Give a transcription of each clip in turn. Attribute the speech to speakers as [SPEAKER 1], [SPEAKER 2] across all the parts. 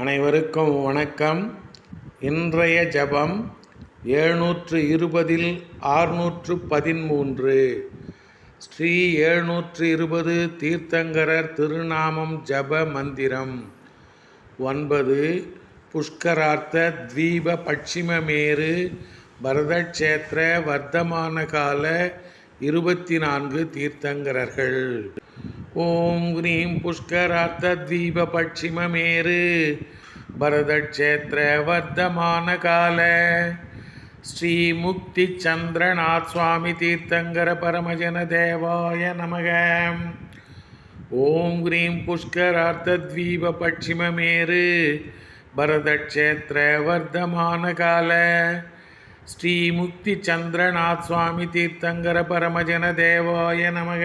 [SPEAKER 1] அனைவருக்கும் வணக்கம். இன்றைய ஜபம் எழுநூற்று இருபதில் ஆறுநூற்று பதிமூன்று ஸ்ரீ எழுநூற்று இருபது தீர்த்தங்கரர் திருநாமம் ஜப மந்திரம். ஒன்பது புஷ்கரார்த்த தீப பட்சிமமேரு பரதக்ஷேத்திர வர்த்தமான கால இருபத்தி நான்கு தீர்த்தங்கரர்கள். ஓம் ஹ்ரீம் புஷ்கரார்த்த தீப பரதக்ஷேத்திர வர்த்தமான கால. ஸ்ரீ முக்தி சந்திரநாத் சுவாமி தீர்த்தங்கர பரமஜன தேவாய நமக. ஓம் ஹ்ரீம் புஷ்கரார்த்த தீப பரதக்ஷேத்திர வர்த்தமான கால. ஸ்ரீ முக்தி சந்திரநாத் சுவாமி தீர்த்தங்கர பரமஜன தேவாய நமக.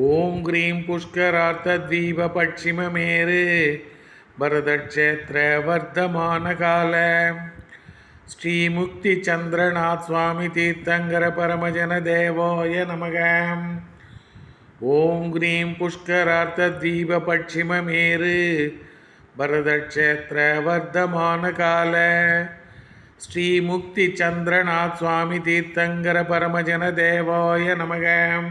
[SPEAKER 1] ஓம் கிரீம் புஷ்கரார்த்த தீப பட்சிமமேரு பரதக்ஷேத்திர வர்த்தமான கால. ஸ்ரீமுக்தி சந்திரநாத் சுவாமி தீர்த்தங்கர பரமஜன தேவோய நமக. ஓம் கிரீம் புஷ்கரார்த்த தீப பட்சிமமேரு பரதக்ஷேத்திர வர்த்தமான கால. ஸ்ரீமுக்தி சந்திரநாத் சுவாமி தீர்த்தங்கர பரமஜன தேவோய நமகம்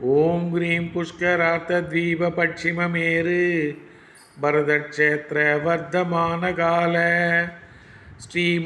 [SPEAKER 1] ஓம் ஹ்ரீம் புஷ்கரார்த்த தீப பட்சிமமேரு. பரதக்ஷேத்திர வர்த்தமான கால. ஸ்ரீ